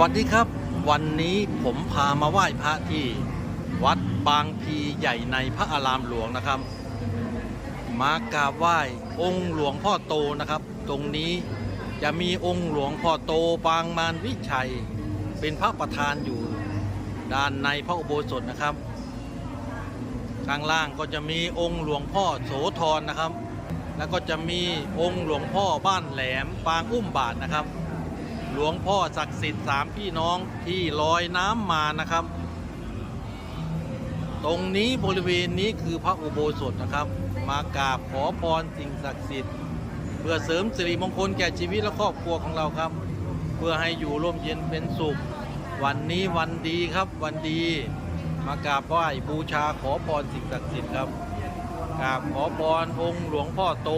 วัสดีครับ วันนี้ผมพามาไหว้พระที่วัดบางพีใหญ่ในพระอารามหลวงนะครับ มากราบไหว้องค์หลวงพ่อโตนะครับ ตรงนี้จะมีองค์หลวงพ่อโตบางมารวิชัย เป็นพระประธานอยู่ด้านในพระอุโบสถนะครับข้างล่างก็จะมีองค์หลวงพ่อโสธรนะครับ แล้วก็จะมีองค์หลวงพ่อบ้านแหลมปางอุ้มบาทนะครับ หลวงพ่อศักดิ์สิทธิ์สามพี่น้องที่ลอยน้ำมานะครับ ตรงนี้บริเวณนี้คือพระอุโบสถนะครับ มากราบขอพรสิ่งศักดิ์สิทธิ์ เพื่อเสริมสิริมงคลแก่ชีวิตและครอบครัวของเราครับ เพื่อให้อยู่ร่มเย็นเป็นสุข วันนี้วันดีครับวันดี มากราบไหว้บูชาขอพรสิ่งศักดิ์สิทธิ์ครับกราบขอพรองค์หลวงพ่อโต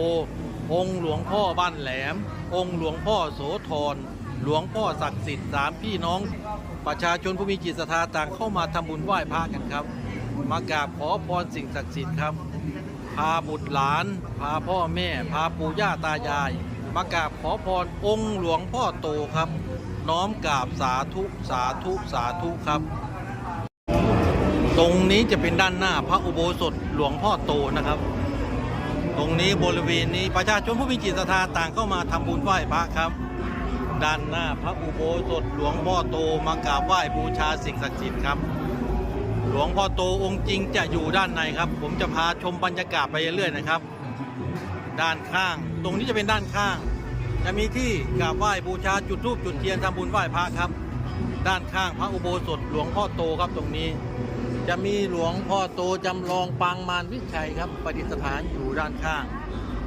องค์หลวงพ่อบ้านแหลม องค์หลวงพ่อโสธร หลวงพ่อศักดิ์สิทธิ์สามพี่น้อง ประชาชนผู้มีจิตศรัทธาต่างเข้ามาทำบุญไหว้พระกันครับ มากราบขอพรสิ่งศักดิ์สิทธิ์ครับ พาบุตรหลาน พาพ่อแม่ พาปู่ย่าตายาย มากราบขอพรองค์หลวงพ่อโตครับ น้อมกราบสาธุสาธุสาธุครับ ตรงนี้จะเป็นด้านหน้าพระอุโบสถหลวงพ่อโตนะครับ ตรงนี้บริเวณนี้ประชาชนผู้มีจิตศรัทธาต่างเข้ามาทำบุญไหว้พระครับ ด้านหน้าพระอุโบสถหลวงพ่อโตมากราบไหว้บูชาสิ่งศักดิ์สิทธิ์ครับ หลวงพ่อโตองค์จริงจะอยู่ด้านในครับ ผมจะพาชมบรรยากาศไปเรื่อยๆนะครับ ด้านข้าง ตรงนี้จะเป็นด้านข้าง จะมีที่กราบไหว้บูชาจุดธูปจุดเทียนทำบุญไหว้พระครับ ด้านข้างพระอุโบสถหลวงพ่อโตครับตรงนี้ จะมีหลวงพ่อโตจำลองปางมารวิชัยครับประดิษฐานอยู่ด้านข้าง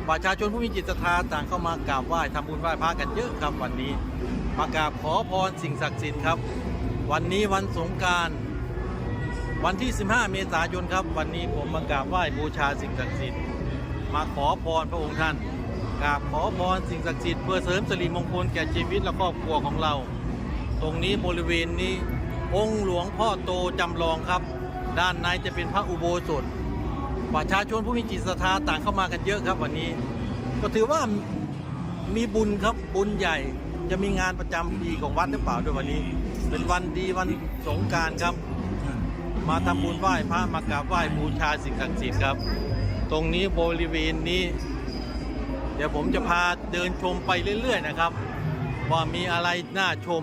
ประชาชนผู้มีจิตศรัทธาต่างเข้ามากราบไหว้ทำบุญไหว้พระกันเยอะครับวันนี้มากราบขอพรสิ่งศักดิ์สิทธิ์ครับ วันนี้วันสงการวันที่ 15 เมษายนครับ วันนี้ผมมากราบไหว้บูชาสิ่งศักดิ์สิทธิ์มาขอพรพระองค์ท่านกราบขอพรสิ่งศักดิ์สิทธิ์เพื่อเสริมสิริมงคลแก่ชีวิตและครอบครัวของเรา ตรงนี้บริเวณนี้องค์หลวงพ่อโตจำลองครับ ด้านในจะเป็นพระอุโบสถ ประชาชนผู้มีจิตศรัทธาต่างเข้ามากันเยอะครับวันนี้ ก็ถือว่ามีบุญครับบุญใหญ่จะมีงานประจำปีของวัดหรือเปล่าด้วยวันนี้ เป็นวันดีวันสงการครับ มาทำบุญไหว้พระมากราบไหว้บูชาสิ่งศักดิ์สิทธิ์ครับ ตรงนี้บริเวณนี้ เดี๋ยวผมจะพาเดินชมไปเรื่อย ๆ นะครับ ว่ามีอะไรน่าชม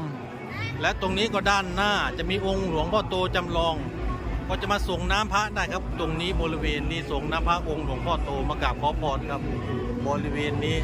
และตรงนี้ก็ด้านหน้าจะมีองค์หลวงพ่อโตจำลอง ก็จะมาส่งน้ำพระได้ครับ ตรงนี้บริเวณนี้ส่งน้ำพระองค์หลวงพ่อโตมากราบขอพรครับ บริเวณนี้